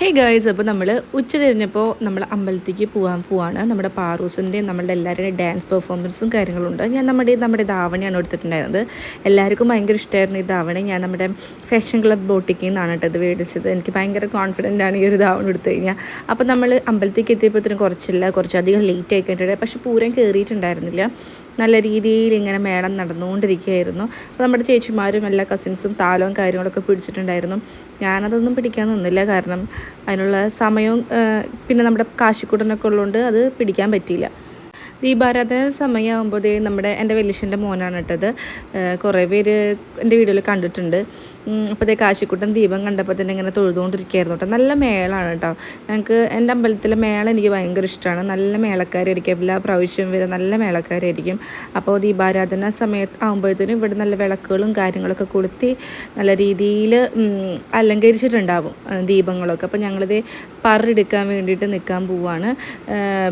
ഹേ girls അപ്പോൾ നമ്മൾ ഉച്ച കഴിഞ്ഞപ്പോൾ നമ്മൾ അമ്പലത്തേക്ക് പോകാൻ പോവാണ്. നമ്മുടെ പാറൂസിന്റെയും നമ്മളുടെ എല്ലാവരുടെയും ഡാൻസ് പെർഫോമൻസും കാര്യങ്ങളുണ്ട് ഞാൻ നമ്മുടെ നമ്മുടെ ധാവണിയാണ് എടുത്തിട്ടുണ്ടായിരുന്നത്. എല്ലാവർക്കും ഭയങ്കര ഇഷ്ടമായിരുന്നു ഈ ധാവണി. ഞാൻ നമ്മുടെ ഫാഷൻ ക്ലബ് ബോട്ടിക്കിൽ നിന്നാണ് കേട്ടോ ഇത് മേടിച്ചത്. എനിക്ക് ഭയങ്കര കോൺഫിഡന്റ് ആണ് ഈ ഒരു ധാവണി എടുത്തു കഴിഞ്ഞാൽ. അപ്പോൾ നമ്മൾ അമ്പലത്തേക്ക് എത്തിയപ്പോഴത്തേനും കുറച്ചില്ല കുറച്ചധികം ലേറ്റ് ആയി കഴിഞ്ഞിട്ടുണ്ട് പക്ഷേ പൂരം കയറിയിട്ടുണ്ടായിരുന്നില്ല. നല്ല രീതിയിൽ ഇങ്ങനെ മേളം നടന്നുകൊണ്ടിരിക്കുകയായിരുന്നു. അപ്പോൾ നമ്മുടെ ചേച്ചിമാരും എല്ലാ കസിൻസും താലവും കാര്യങ്ങളൊക്കെ പിടിച്ചിട്ടുണ്ടായിരുന്നു. ഞാനതൊന്നും പിടിക്കാൻ നിന്നില്ല. കാരണം അതിനുള്ള സമയവും പിന്നെ നമ്മുടെ കാശിക്കുട്ടനൊക്കെ ഉള്ളതുകൊണ്ട് അത് പിടിക്കാൻ പറ്റിയില്ല. ദീപാരാധന സമയമാകുമ്പോഴേ നമ്മുടെ എന്റെ വലിയച്ഛന്റെ മോനാണ് ഇട്ടത് കുറേ പേര് എന്റെ വീഡിയോയിൽ കണ്ടിട്ടുണ്ട്. അപ്പോൾ അതേ കാശിക്കുട്ടൻ ദീപം കണ്ടപ്പോൾ തന്നെ ഇങ്ങനെ തൊഴുതുകൊണ്ടിരിക്കുകയായിരുന്നു കേട്ടോ. നല്ല മേളാണ് കേട്ടോ. ഞങ്ങൾക്ക് എന്റെ അമ്പലത്തിലെ മേള എനിക്ക് ഭയങ്കര ഇഷ്ടമാണ്. നല്ല മേളക്കാരായിരിക്കും. എല്ലാ പ്രാവശ്യവും വരെ നല്ല മേളക്കാരായിരിക്കും. അപ്പോൾ ദീപാരാധന സമയത്ത് ആകുമ്പോഴത്തേനും ഇവിടെ നല്ല വിളക്കുകളും കാര്യങ്ങളൊക്കെ കൊളുത്തി നല്ല രീതിയിൽ അലങ്കരിച്ചിട്ടുണ്ടാവും ദീപങ്ങളൊക്കെ. അപ്പോൾ ഞങ്ങളിത് പറയെടുക്കാൻ വേണ്ടിയിട്ട് നിൽക്കാൻ പോവാണ്.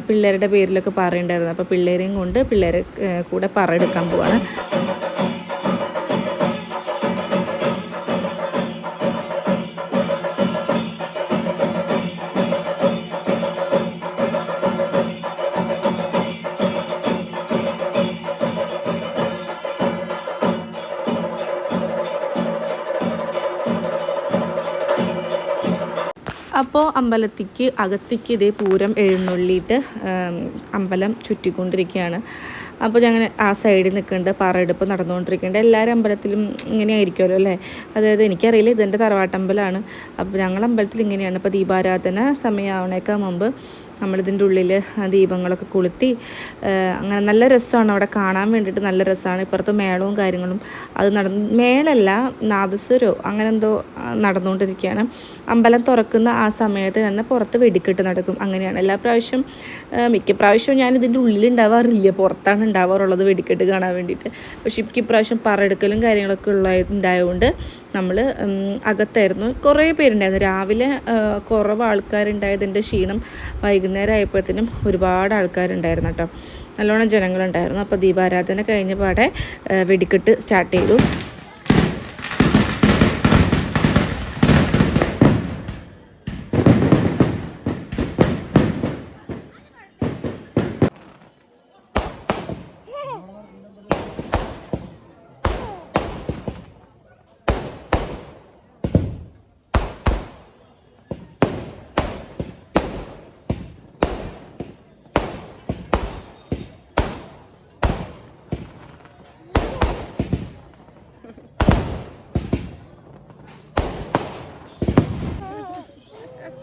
പിള്ളേരുടെ പേരിലൊക്കെ പറയുണ്ടായിരുന്നു അപ്പോൾ പിള്ളേരെയും കൊണ്ട് പിള്ളേരെ കൂടെ പറയെടുക്കാൻ പോവാണ്. അപ്പോൾ അമ്പലത്തിക്ക് അകത്തേക്ക് ഇതേ പൂരം എഴുന്നള്ളിയിട്ട് അമ്പലം ചുറ്റിക്കൊണ്ടിരിക്കുകയാണ്. അപ്പോൾ ഞങ്ങൾ ആ സൈഡിൽ നിൽക്കുന്നുണ്ട് പാറയെടുപ്പ് നടന്നുകൊണ്ടിരിക്കുന്നുണ്ട്. എല്ലാവരും അമ്പലത്തിലും ഇങ്ങനെ ആയിരിക്കുമല്ലോ അല്ലേ? അതായത് എനിക്കറിയില്ല ഇതെന്റെ തറവാട്ടമ്പലമാണ്. അപ്പോൾ ഞങ്ങൾ അമ്പലത്തിൽ ഇങ്ങനെയാണ്. ഇപ്പോൾ ദീപാരാധന സമയമാവണേക്കാൾ മുമ്പ് നമ്മളിതിന്റെ ഉള്ളിൽ ദീപങ്ങളൊക്കെ കൊളുത്തി അങ്ങനെ നല്ല രസമാണ് അവിടെ കാണാൻ വേണ്ടിയിട്ട് നല്ല രസമാണ്. ഇപ്പുറത്ത് മേളവും കാര്യങ്ങളും അത് നടന്ന് മേളല്ല നാദസ്വരോ അങ്ങനെ എന്തോ നടന്നുകൊണ്ടിരിക്കുകയാണ്. അമ്പലം തുറക്കുന്ന ആ സമയത്ത് തന്നെ പുറത്ത് വെടിക്കെട്ട് നടക്കും. അങ്ങനെയാണ്. എല്ലാ പ്രാവശ്യം മിക്ക പ്രാവശ്യവും ഞാൻ ഇതിന്റെ ഉള്ളിൽ ഉണ്ടാവാറില്ല. പുറത്താണ് ഉണ്ടാവാറുള്ളത് വെടിക്കെട്ട് കാണാൻ വേണ്ടിയിട്ട്. പക്ഷേ എനിക്ക് ഇപ്രാവശ്യം പറയെടുക്കലും കാര്യങ്ങളൊക്കെ ഉള്ള ഉണ്ടായതുകൊണ്ട് നമ്മൾ അകത്തായിരുന്നു. കുറേ പേരുണ്ടായിരുന്നു. രാവിലെ കുറവ് ആൾക്കാരുണ്ടായതിന്റെ ക്ഷീണം വൈകുന്നേരം ആയപ്പോഴത്തേനും ഒരുപാട് ആൾക്കാരുണ്ടായിരുന്നു കേട്ടോ. നല്ലോണം ജനങ്ങളുണ്ടായിരുന്നു. അപ്പോൾ ദീപാരാധന കഴിഞ്ഞ പാടെ വെടിക്കെട്ട് സ്റ്റാർട്ട് ചെയ്തു.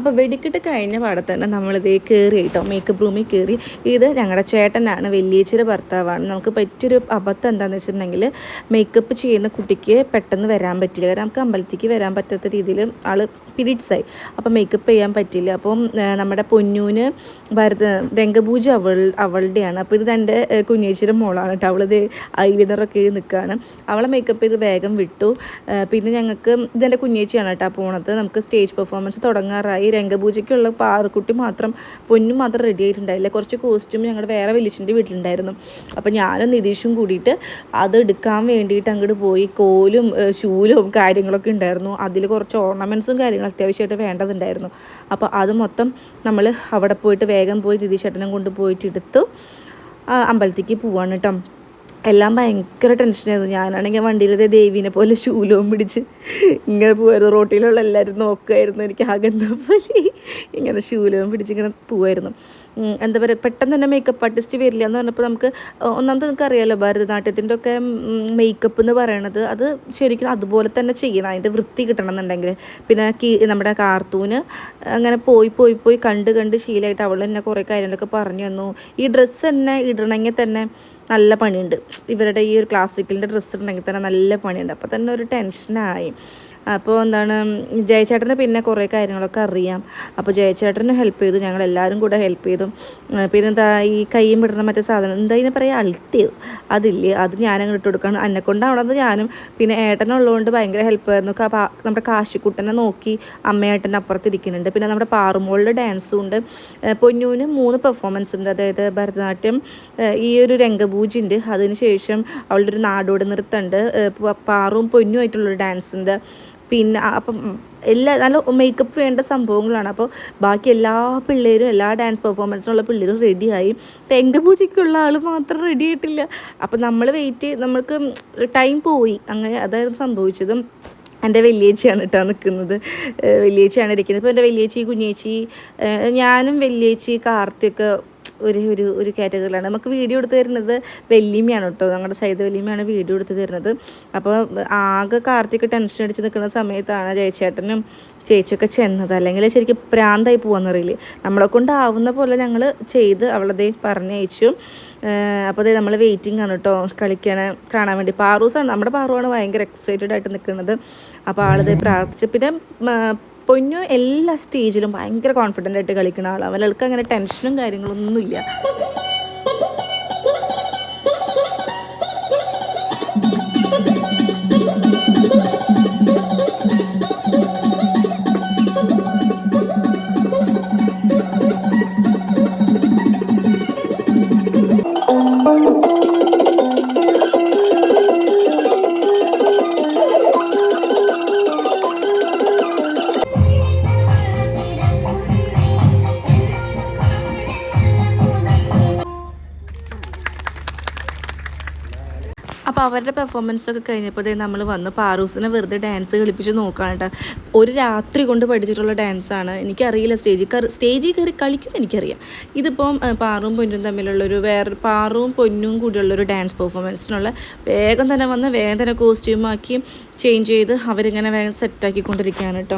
അപ്പോൾ വെടിക്കിട്ട് കഴിഞ്ഞ പാടെ തന്നെ നമ്മളിത് കയറി കേട്ടോ മേക്കപ്പ് റൂമിൽ കയറി ഇത് ഞങ്ങളുടെ ചേട്ടനാണ് വലിയച്ചിയുടെ ഭർത്താവാണ്. നമുക്ക് പറ്റിയൊരു അബദ്ധം എന്താണെന്ന് വെച്ചിട്ടുണ്ടെങ്കിൽ മേക്കപ്പ് ചെയ്യുന്ന കുട്ടിക്ക് പെട്ടെന്ന് വരാൻ പറ്റില്ല. കാരണം നമുക്ക് അമ്പലത്തേക്ക് വരാൻ പറ്റാത്ത രീതിയിൽ ആൾ പീരീഡ്സായി. അപ്പോൾ മേക്കപ്പ് ചെയ്യാൻ പറ്റില്ല അപ്പം നമ്മുടെ പൊന്നൂന് ഭരത രംഗപൂജ അവൾ അവളുടെയാണ് അപ്പോൾ ഇത് എന്റെ കുഞ്ഞേച്ചിയുടെ മോളാണ് കേട്ടോ. അവളിത് ഐലൈനറൊക്കെ നിൽക്കുകയാണ് അവളെ മേക്കപ്പ് ചെയ്ത് വേഗം വിട്ടു. പിന്നെ ഞങ്ങൾക്ക് ഇതെന്റെ കുഞ്ഞേച്ചിയാണ് കേട്ടോ പോണത്. നമുക്ക് സ്റ്റേജ് പെർഫോമൻസ് തുടങ്ങാറായി. രംഗപൂജയ്ക്കുള്ള പാറക്കുട്ടി മാത്രം പൊന്നും മാത്രം റെഡി ആയിട്ടുണ്ടായില്ല. കുറച്ച് കോസ്റ്റ്യൂം ഞങ്ങളുടെ വേറെ വലിച്ചിന്റെ വീട്ടിലുണ്ടായിരുന്നു. അപ്പോൾ ഞാനും നിതീഷും കൂടിയിട്ട് അത് എടുക്കാൻ വേണ്ടിയിട്ട് അങ്ങോട്ട് പോയി കോലും ശൂലും കാര്യങ്ങളൊക്കെ ഉണ്ടായിരുന്നു. അതിൽ കുറച്ച് ഓർണമെന്റ്സും കാര്യങ്ങളും അത്യാവശ്യമായിട്ട് വേണ്ടതുണ്ടായിരുന്നു. അപ്പോൾ അത് മൊത്തം നമ്മൾ അവിടെ പോയിട്ട് വേഗം പോയി നിതീഷ് ചേട്ടനും കൊണ്ട് പോയിട്ട് എടുത്തു അമ്പലത്തേക്ക് പോവാണ് കേട്ടോ എല്ലാം ഭയങ്കര ടെൻഷനായിരുന്നു. ഞാനാണെങ്കിൽ വണ്ടിയിലത്തെ ദേവീനെ പോലെ ശൂലവും പിടിച്ച് ഇങ്ങനെ പോയായിരുന്നു റോട്ടിലുള്ള എല്ലാവരും നോക്കുമായിരുന്നു എനിക്ക് ആകെന്താ പോലെ ഇങ്ങനെ ശൂലവും പിടിച്ച് ഇങ്ങനെ പോവായിരുന്നു. എന്താ പറയുക പെട്ടെന്ന് തന്നെ മേക്കപ്പ് ആർട്ടിസ്റ്റ് വരില്ല എന്ന് പറഞ്ഞപ്പോൾ നമുക്ക് ഒന്നാമത് നമുക്ക് അറിയാമല്ലോ ഭരതനാട്യത്തിന്റെ ഒക്കെ മേക്കപ്പ് എന്ന് പറയണത് അത് ശരിക്കും അതുപോലെ തന്നെ ചെയ്യണം. അതിന്റെ വൃത്തി കിട്ടണം എന്നുണ്ടെങ്കിൽ പിന്നെ കീ നമ്മുടെ കാർത്തൂന് അങ്ങനെ പോയി പോയി പോയി കണ്ട് കണ്ട് ശീലമായിട്ട് അവൾ തന്നെ കുറേ കാര്യങ്ങളൊക്കെ പറഞ്ഞു തന്നു. ഈ ഡ്രസ്സ് തന്നെ ഇടണമെങ്കിൽ തന്നെ നല്ല പണിയുണ്ട്. ഇവരുടെ ഈ ഒരു ക്ലാസിക്കലിന്റെ ഡ്രസ്സ് ഉണ്ടെങ്കിൽ തന്നെ നല്ല പണിയുണ്ട്. അപ്പോൾ തന്നെ ഒരു ടെൻഷനായി അപ്പോൾ എന്താണ് ജയചേട്ടന് പിന്നെ കുറേ കാര്യങ്ങളൊക്കെ അറിയാം. അപ്പോൾ ജയചേട്ടന് ഹെൽപ്പ് ചെയ്തു ഞങ്ങൾ എല്ലാവരും കൂടെ ഹെൽപ്പ് ചെയ്തു. പിന്നെ എന്താ ഈ കൈയും വിടുന്ന മറ്റേ സാധനം എന്താ ഇതിനെ പറയുക അൾട്ടിയോ അതില്ലേ അത് ഞാനങ്ങ് ഇട്ട് കൊടുക്കണം. എന്നെ കൊണ്ടാവണത് ഞാനും. പിന്നെ ഏട്ടനുള്ളതുകൊണ്ട് ഭയങ്കര ഹെൽപ്പായിരുന്നു നമ്മുടെ കാശിക്കുട്ടനെ നോക്കി അമ്മയേട്ടന്റെ അപ്പുറത്തിരിക്കുന്നുണ്ട്. പിന്നെ നമ്മുടെ പാറുമോളുടെ ഡാൻസും ഉണ്ട്. പൊന്നൂന് മൂന്ന് പെർഫോമൻസ് ഉണ്ട്. അതായത് ഭരതനാട്യം ഈ ഒരു രംഗപൂജ ഉണ്ട്. അതിന് ശേഷം അവളുടെ ഒരു നാടോടി നൃത്തമുണ്ട് പാറും പൊന്നുമായിട്ടുള്ളൊരു ഡാൻസ് ഉണ്ട്. പിന്നെ അപ്പം എല്ലാ നല്ല മേക്കപ്പ് വേണ്ട സംഭവങ്ങളാണ്. അപ്പോൾ ബാക്കി എല്ലാ പിള്ളേരും എല്ലാ ഡാൻസ് പെർഫോമൻസിനുള്ള പിള്ളേരും റെഡിയായി രംഗപൂജയ്ക്കുള്ള ആൾ മാത്രം റെഡി ആയിട്ടില്ല. അപ്പം നമ്മൾ വെയിറ്റ് നമ്മൾക്ക് ടൈം പോയി. അങ്ങനെ അതായിരുന്നു സംഭവിച്ചതും. എന്റെ വലിയേച്ചിയാണ് കേട്ടോ നിൽക്കുന്നത്. വലിയേച്ചിയാണ് ഇരിക്കുന്നത്. ഇപ്പോൾ എന്റെ വലിയേച്ചി കുഞ്ഞേച്ചി ഞാനും വലിയേച്ചി കാർത്തിയൊക്കെ ഒരു ഒരു ഒരു കാറ്റഗറിയിലാണ്. നമുക്ക് വീഡിയോ എടുത്ത് തരുന്നത് വല്യമ്മയാണ് കേട്ടോ. ഞങ്ങളുടെ സൈദ് വല്യമ്മയാണ് വീഡിയോ എടുത്ത് തരുന്നത്. അപ്പോൾ ആകെ കാർത്തിക് ടെൻഷൻ അടിച്ച് നിൽക്കുന്ന സമയത്താണ് ജയച്ചേട്ടനും ചേച്ചിയൊക്കെ ചെന്നത്. അല്ലെങ്കിൽ ശരിക്കും പ്രാന്തായി പോകാമെന്നറിയില്ലേ നമ്മളെ കൊണ്ടാവുന്ന പോലെ ഞങ്ങൾ ചെയ്ത് അവളതേ പറഞ്ഞയച്ചു. അപ്പോൾ അതേ നമ്മൾ വെയിറ്റിംഗ് ആണ് കേട്ടോ കളിക്കാൻ കാണാൻ വേണ്ടി. പാറൂസാണ് നമ്മുടെ പാറുവാണ് ഭയങ്കര എക്സൈറ്റഡ് ആയിട്ട് നിൽക്കുന്നത് അപ്പോൾ ആളിത് പ്രാർത്ഥിച്ച്. പിന്നെ പൊന്നു എല്ലാ സ്റ്റേജിലും ഭയങ്കര കോൺഫിഡന്റ് ആയിട്ട് കളിക്കുന്ന ആളാണ് അവൾക്ക് അങ്ങനെ ടെൻഷനും കാര്യങ്ങളൊന്നുമില്ല. അപ്പോൾ അവരുടെ പെർഫോമൻസ് ഒക്കെ കഴിഞ്ഞപ്പോൾ നമ്മൾ വന്ന്. പാറൂസിനെ വെറുതെ ഡാൻസ് കളിപ്പിച്ച് നോക്കുകയാണ് കേട്ടോ ഒരു രാത്രി കൊണ്ട് പഠിച്ചിട്ടുള്ള ഡാൻസാണ് എനിക്കറിയില്ല സ്റ്റേജിൽ കയറി സ്റ്റേജിൽ കയറി കളിക്കും എനിക്കറിയാം. ഇതിപ്പം പാറും പൊന്നും തമ്മിലുള്ളൊരു വേറെ പാറും പൊന്നും കൂടിയുള്ളൊരു ഡാൻസ് പെർഫോമൻസിനുള്ള വേഗം തന്നെ വന്ന് വേഗം തന്നെ കോസ്റ്റ്യൂമാക്കി ചേഞ്ച് ചെയ്ത് അവരിങ്ങനെ വേഗം സെറ്റാക്കിക്കൊണ്ടിരിക്കുകയാണ് കേട്ടോ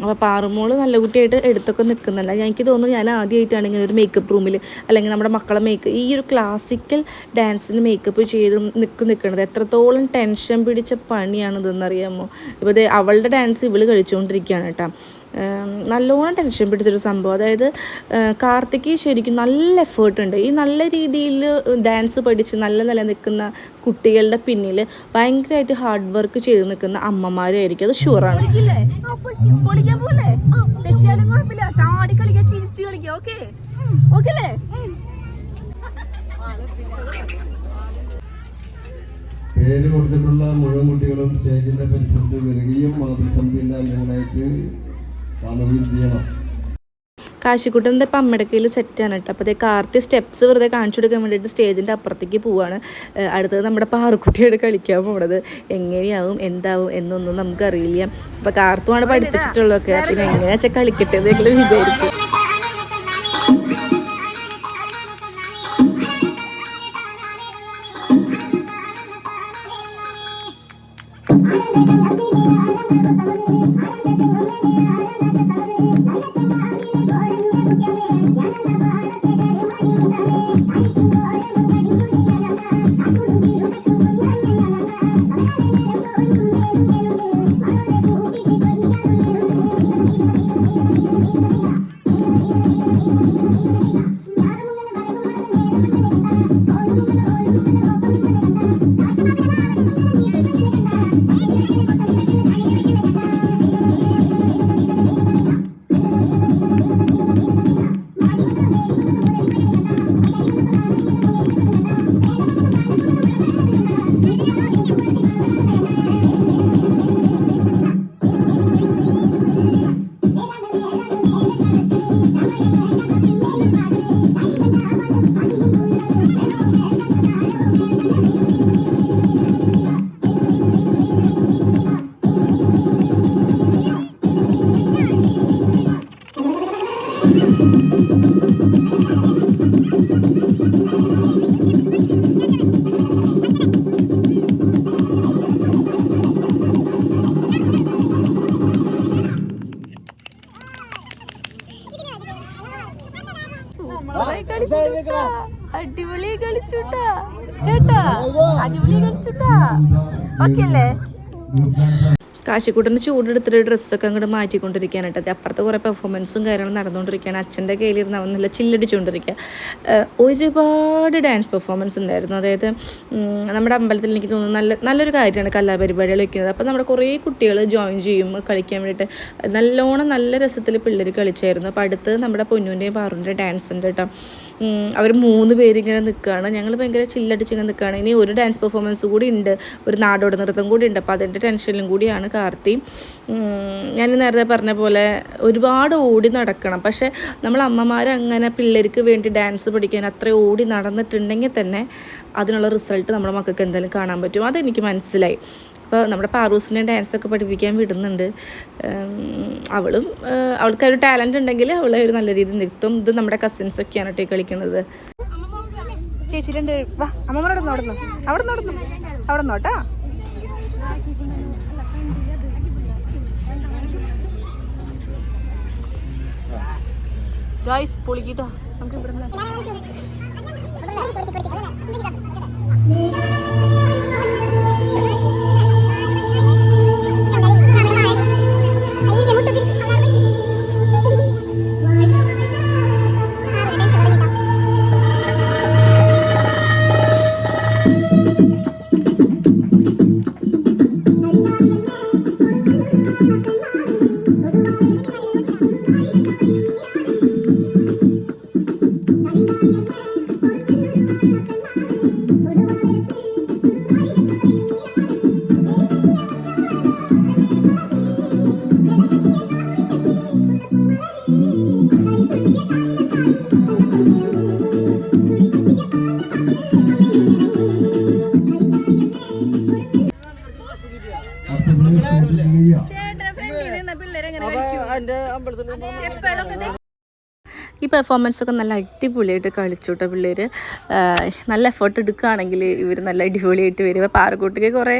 അപ്പോൾ പാറുമോൾ നല്ല കുട്ടിയായിട്ട് എടുത്തൊക്കെ നിൽക്കുന്നുണ്ട്. ഞാൻ- എനിക്ക് തോന്നുന്നു ഞാൻ ആദ്യമായിട്ടാണ് ഇങ്ങനെ ഒരു മേക്കപ്പ് റൂമിൽ അല്ലെങ്കിൽ നമ്മുടെ മക്കളെ മേക്ക് ഈ ഒരു ക്ലാസിക്കൽ ഡാൻസിന് മേക്കപ്പ് ചെയ്ത് നിൽക്കും നിൽക്കുന്നത്. എത്രത്തോളം ടെൻഷൻ പിടിച്ച പണിയാണിതെന്നറിയാമോ? ഇപ്പോൾ അവളുടെ ഡാൻസ് ഇവൾ കഴിച്ചുകൊണ്ടിരിക്കുകയാണ് കേട്ടോ നല്ലോണം ടെൻഷൻ പിടിച്ചൊരു സംഭവം. അതായത് കാർത്തിക്ക് ശരിക്കും നല്ല എഫേർട്ട് ഉണ്ട്. ഈ നല്ല രീതിയിൽ ഡാൻസ് പഠിച്ച് നല്ല നില നിൽക്കുന്ന കുട്ടികളുടെ പിന്നിൽ ഭയങ്കരമായിട്ട് ഹാർഡ് വർക്ക് ചെയ്ത് നിൽക്കുന്ന അമ്മമാരായിരിക്കും. അത് ഷുവറാണ് പൊളിക്കില്ലേ? പൊളിക്കാൻ പോലെ തെറ്റിയാലും കുഴപ്പമില്ല. ചാടി കളിക്കാം ചിരിച്ച് കളിക്കാം ഓക്കെ? ഓക്കെ അല്ലേ പേര് കൊടുത്തിട്ടുള്ള മുഴുവൻ കുട്ടികളും സ്റ്റേജിന്റെ പരിസരത്ത് വരികയും മാതൃസമിതിന്റെ അംഗങ്ങളായിട്ട് കാണുകയും ചെയ്യണം. ഇപ്പം അമ്മയുടെ കയ്യിൽ സെറ്റാണ് കേട്ടോ. അപ്പോൾ അതേ കാർത്തി സ്റ്റെപ്സ് വെറുതെ കാണിച്ചു കൊടുക്കാൻ വേണ്ടിയിട്ട് സ്റ്റേജിന്റെ അപ്പുറത്തേക്ക് പോവാണ്. അടുത്തത് നമ്മുടെ പാറുക്കുട്ടിയോട് കളിക്കാൻ പോണത്. എങ്ങനെയാവും എന്താവും എന്നൊന്നും നമുക്കറിയില്ല. അപ്പോൾ കാർത്തുമാണ് പഠിപ്പിച്ചിട്ടുള്ളതൊക്കെ. പിന്നെ എങ്ങനെയാ വെച്ചാൽ കളിക്കട്ടെ എന്ന് ഞങ്ങൾ വിചാരിച്ചു. അടിപൊളി കളിച്ചുട്ടാ. കേട്ടാ? അടിപൊളി കളിച്ചുട്ടാ. ഓക്കെ അല്ലേ കാശിക്കുട്ടന്റെ ചൂടെടുത്തിട്ട് ഡ്രസ്സൊക്കെ അങ്ങോട്ട് മാറ്റിക്കൊണ്ടിരിക്കാനായിട്ട്. അത് അപ്പുറത്തെ കുറേ പെർഫോമൻസും കാര്യങ്ങളും നടന്നുകൊണ്ടിരിക്കുകയാണ് അച്ഛന്റെ കയ്യിലിരുന്ന് അവൻ നല്ല ചില്ലടിച്ചുകൊണ്ടിരിക്കുക ഒരുപാട് ഡാൻസ് പെർഫോമൻസ് ഉണ്ടായിരുന്നു. അതായത് നമ്മുടെ അമ്പലത്തിൽ എനിക്ക് തോന്നുന്നു നല്ല നല്ലൊരു കാര്യമാണ് കലാപരിപാടികൾ വയ്ക്കുന്നത് അപ്പോൾ നമ്മുടെ കുറേ കുട്ടികൾ ജോയിൻ ചെയ്യും കളിക്കാൻ വേണ്ടിയിട്ട്. നല്ലോണം നല്ല രസത്തിൽ പിള്ളേർ കളിച്ചായിരുന്നു. അപ്പോൾ അടുത്ത് നമ്മുടെ പൊന്നുവിന്റെയും പാറുവിന്റെയും ഡാൻസ് ഉണ്ട് കേട്ടോ. അവർ മൂന്ന് പേരിങ്ങനെ നിൽക്കുകയാണ്. ഞങ്ങൾ ഭയങ്കര ചില്ലടിച്ചിങ്ങനെ നിൽക്കുകയാണ്. ഇനി ഒരു ഡാൻസ് പെർഫോമൻസ് കൂടി ഉണ്ട്. ഒരു നാടോടി നൃത്തം കൂടി ഉണ്ട്. അപ്പോൾ അതിന്റെ ടെൻഷനിലും കൂടിയാണ് കാർത്തി. ഞാൻ നേരത്തെ പറഞ്ഞ പോലെ ഒരുപാട് ഓടി നടക്കണം. പക്ഷെ നമ്മൾ അമ്മമാർ അങ്ങനെ പിള്ളേർക്ക് വേണ്ടി ഡാൻസ് പഠിക്കാൻ അത്ര ഓടി നടന്നിട്ടുണ്ടെങ്കിൽ തന്നെ അതിനുള്ള റിസൾട്ട് നമ്മുടെ മക്കൾക്ക് എന്തായാലും കാണാൻ പറ്റും. അതെനിക്ക് മനസ്സിലായി. അപ്പോൾ നമ്മുടെ പാറൂസിനെ ഡാൻസൊക്കെ പഠിപ്പിക്കാൻ വിടുന്നുണ്ട്. അവളും അവൾക്ക് ഒരു ടാലന്റ് ഉണ്ടെങ്കിൽ അവൾ ഒരു നല്ല രീതിയിൽ നിർത്തും. ഇത് നമ്മുടെ കസിൻസൊക്കെയാണ് കേട്ടോ കളിക്കുന്നത്. ചേച്ചി രണ്ട് വാ അമ്മമ്മനോട് അവിടെ നിന്ന് അവിടെ നിന്ന് അവിടെ നോട്ടാ ഗായ്സ് പൊളിക്കിട്ടോ നമുക്ക് ഇവിടെ ഈ പെർഫോമൻസ് ഒക്കെ നല്ല അടിപൊളിയായിട്ട് കളിച്ചു കേട്ടോ പിള്ളേർ നല്ല എഫേർട്ട് എടുക്കുകയാണെങ്കിൽ ഇവർ നല്ല അടിപൊളിയായിട്ട് വരും. പാറക്കൂട്ടിക്ക് കുറേ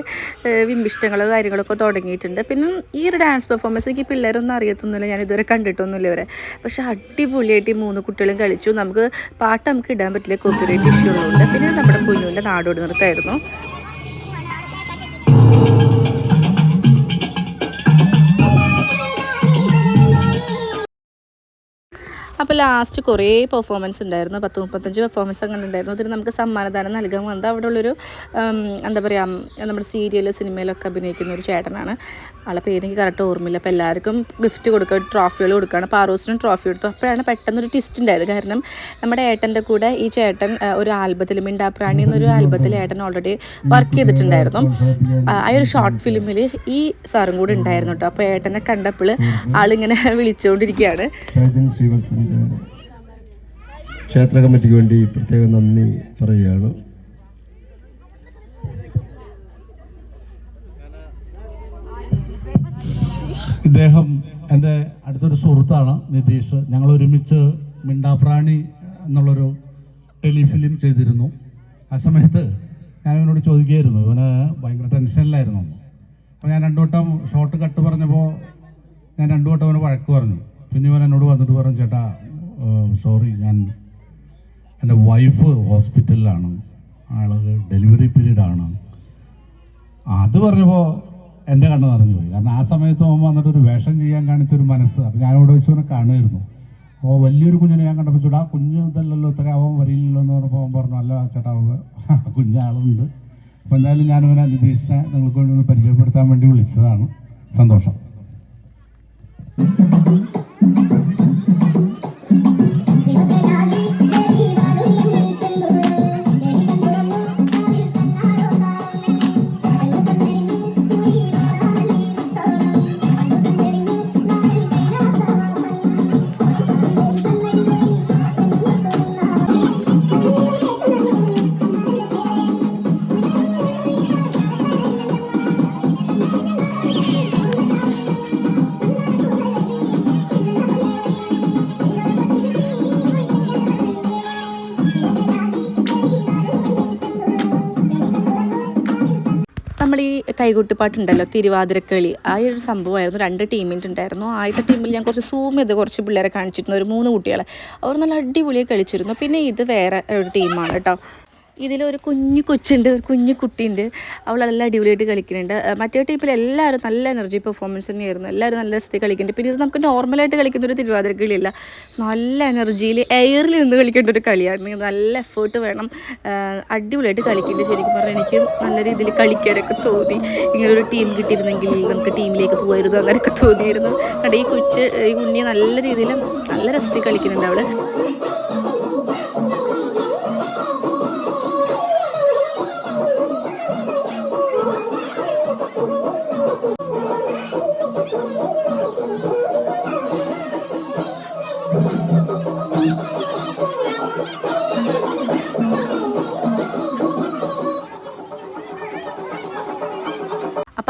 വിമ്പിഷ്ടങ്ങളോ കാര്യങ്ങളൊക്കെ തുടങ്ങിയിട്ടുണ്ട്. പിന്നെ ഈ ഒരു ഡാൻസ് പെർഫോമൻസ് എനിക്ക് പിള്ളേരൊന്നും അറിയത്തൊന്നുമില്ല. ഞാൻ ഇതുവരെ കണ്ടിട്ടൊന്നുമില്ല ഇവരെ. പക്ഷേ അടിപൊളിയായിട്ട് ഈ മൂന്ന് കുട്ടികളും കളിച്ചു. നമുക്ക് പാട്ട് നമുക്ക് ഇടാൻ പറ്റില്ല. കോപ്പിറേറ്റ് ഇഷ്യൂ ഉള്ളതുകൊണ്ട്. പിന്നെ നമ്മുടെ കുഞ്ഞുവിന്റെ നാടോടി നൃത്തമായിരുന്നു. അപ്പോൾ ലാസ്റ്റ് കുറേ പെർഫോമൻസ് ഉണ്ടായിരുന്നു. പത്ത് മുപ്പത്തഞ്ച് പെർഫോമൻസ് അങ്ങനെ ഉണ്ടായിരുന്നു. അതിന് നമുക്ക് സമ്മാനദാനം നൽകാൻ വന്നത് അവിടെ ഉള്ളൊരു എന്താ പറയുക നമ്മുടെ സീരിയൽ സിനിമയിലൊക്കെ അഭിനയിക്കുന്ന ഒരു ചേട്ടനാണ്. ആളെ പേര് എനിക്ക് കറക്റ്റ് ഓർമ്മയില്ല. അപ്പോൾ എല്ലാവർക്കും ഗിഫ്റ്റ് കൊടുക്കുക ട്രോഫികൾ കൊടുക്കുകയാണ്. പാറോസിനും ട്രോഫി കൊടുത്തു. അപ്പോഴാണ് പെട്ടെന്നൊരു ട്വിസ്റ്റ് ഉണ്ടായത്. കാരണം നമ്മുടെ ഏട്ടന്റെ കൂടെ ഈ ചേട്ടൻ ഒരു ആൽബത്തിൽ മിണ്ടാപ്രാണി എന്നൊരു ആൽബത്തിൽ ഏട്ടൻ ഓൾറെഡി വർക്ക് ചെയ്തിട്ടുണ്ടായിരുന്നു. ആ ഒരു ഷോർട്ട് ഫിലിമിൽ ഈ സാറും കൂടെ ഉണ്ടായിരുന്നു കേട്ടോ. അപ്പോൾ ഏട്ടനെ കണ്ടപ്പോൾ ആളിങ്ങനെ വിളിച്ചുകൊണ്ടിരിക്കുകയാണ്. ക്ഷേത്ര കമ്മിറ്റിക്ക് വേണ്ടി പ്രത്യേകം നന്ദി പറയുകയാണ്. ഇദ്ദേഹം എന്റെ അടുത്തൊരു സുഹൃത്താണ് നിതീഷ്. ഞങ്ങൾ ഒരുമിച്ച് മിണ്ടാപ്രാണി എന്നുള്ളൊരു ടെലിഫിലിം ചെയ്തിരുന്നു. ആ സമയത്ത് ഞാൻ ഇവനോട് ചോദിക്കുകയായിരുന്നു. ഇവന് ഭയങ്കര ടെൻഷനിലായിരുന്നു അപ്പോൾ ഞാൻ രണ്ടു വട്ടം ഷോർട്ട് കട്ട് പറഞ്ഞപ്പോൾ ഞാൻ രണ്ടു വട്ടം അവന് വഴക്ക് പറഞ്ഞു. പിന്നെ ഇവൻ എന്നോട് വന്നിട്ട് പറഞ്ഞു ചേട്ടാ സോറി ഞാൻ എന്റെ വൈഫ് ഹോസ്പിറ്റലിലാണ് ആൾ ഡെലിവറി പീരീഡാണ് അത് പറഞ്ഞപ്പോൾ എന്റെ കണ്ണ് നിറഞ്ഞു പോയി. കാരണം ആ സമയത്ത് അവൻ വന്നിട്ട് ഒരു വേഷം ചെയ്യാൻ കാണിച്ചൊരു മനസ്സ്. അപ്പം ഞാൻ അവിടെ വെച്ച് അവനെ കാണുമായിരുന്നു. അപ്പോൾ വലിയൊരു കുഞ്ഞിനെ ഞാൻ കണ്ടപ്പോൾ ചേട്ടാ കുഞ്ഞ് ഇതല്ലല്ലോ ഇത്ര അവൻ വരില്ലല്ലോ എന്ന് പറഞ്ഞപ്പോൾ അവൻ പറഞ്ഞു അല്ല ചേട്ടാ കുഞ്ഞാളുണ്ട് അപ്പോൾ എന്തായാലും ഞാനവനെ നിതീഷിനെ നിങ്ങൾക്ക് വേണ്ടി ഒന്ന് പരിചയപ്പെടുത്താൻ വേണ്ടി വിളിച്ചതാണ്. സന്തോഷം. Thank you. കൈകൊട്ടിപ്പാട്ടുണ്ടല്ലോ തിരുവാതിരക്കളി. ആ ഒരു സംഭവമായിരുന്നു. രണ്ട് ടീമിന്റെ ഉണ്ടായിരുന്നു ആദ്യത്തെ ടീമിൽ ഞാൻ കുറച്ച് സൂം ചെയ്ത് കുറച്ച് പിള്ളേരെ കാണിച്ചിരുന്നു ഒരു മൂന്ന് കുട്ടികളെ. അവർ നല്ല അടിപൊളിയായി കളിച്ചിരുന്നു. പിന്നെ ഇത് വേറെ ഒരു ടീമാണ് കേട്ടോ. ഇതിലൊരു കുഞ്ഞു കൊച്ചുണ്ട് ഒരു കുഞ്ഞു കുട്ടിയുണ്ട്. അവൾ നല്ല അടിപൊളിയായിട്ട് കളിക്കുന്നുണ്ട്. മറ്റേ ടീമിൽ എല്ലാവരും നല്ല എനർജി പെർഫോമൻസ് തന്നെയായിരുന്നു. എല്ലാവരും നല്ല രസത്തിൽ കളിക്കുന്നുണ്ട്. പിന്നെ ഇത് നമുക്ക് നോർമലായിട്ട് കളിക്കുന്ന ഒരു തിരുവാതിര കളിയല്ല നല്ല എനർജിയിൽ എയറിൽ നിന്ന് കളിക്കേണ്ട ഒരു കളിയാണ് നല്ല എഫേർട്ട് വേണം. അടിപൊളിയായിട്ട് കളിക്കുന്നുണ്ട്. ശരിക്കും പറഞ്ഞാൽ എനിക്ക് നല്ല രീതിയിൽ കളിക്കാനൊക്കെ തോന്നി. ഇങ്ങനെ ഒരു ടീം കിട്ടിയിരുന്നെങ്കിൽ നമുക്ക് ടീമിലേക്ക് പോയിരുന്നു അങ്ങനെയൊക്കെ തോന്നിയിരുന്നു. കാരണം ഈ കൊച്ച് ഈ കുഞ്ഞി നല്ല രീതിയിൽ നല്ല രസത്തിൽ കളിക്കുന്നുണ്ട് അവൾ.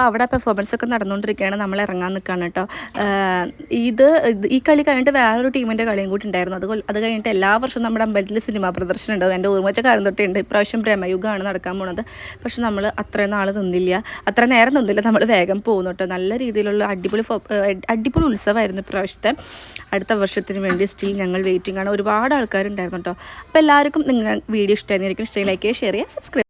അപ്പോൾ അവിടെ പെർഫോമൻസ് ഒക്കെ നടന്നുകൊണ്ടിരിക്കുകയാണ് നമ്മൾ ഇറങ്ങാൻ നിൽക്കുകയാണ് കേട്ടോ. ഇത് ഈ കളി കഴിഞ്ഞിട്ട് വേറൊരു ടീമിന്റെ കളിയും കൂടി ഉണ്ടായിരുന്നു. അത് അത് കഴിഞ്ഞിട്ട് എല്ലാ വർഷവും നമ്മുടെ അമ്പലത്തിൽ സിനിമാ പ്രദർശനം ഉണ്ടാവും. എന്റെ ഓർമ്മ വെച്ച കാലം തൊട്ടുണ്ട് ഇപ്രാവശ്യം ബ്രഹ്മയുഗമാണ് നടക്കാൻ പോണത്. പക്ഷെ നമ്മൾ അത്രയും നാൾ നിന്നില്ല. അത്ര നേരം നിന്നില്ല. നമ്മൾ വേഗം പോകുന്നു കേട്ടോ. നല്ല രീതിയിലുള്ള അടിപൊളി അടിപൊളി ഉത്സവമായിരുന്നു ഇപ്രാവശ്യത്തെ. അടുത്ത വർഷത്തിന് വേണ്ടി സ്റ്റിൽ ഞങ്ങൾ വെയിറ്റിംഗ് ആണ്. ഒരുപാട് ആൾക്കാരുണ്ടായിരുന്നു കേട്ടോ. അപ്പോൾ എല്ലാവർക്കും നിങ്ങൾ വീഡിയോ ഇഷ്ടമായിരിക്കും ഇഷ്ടം ലൈക്ക് ചെയ്യുക ഷെയർ ചെയ്യുക സബ്സ്ക്രൈബ്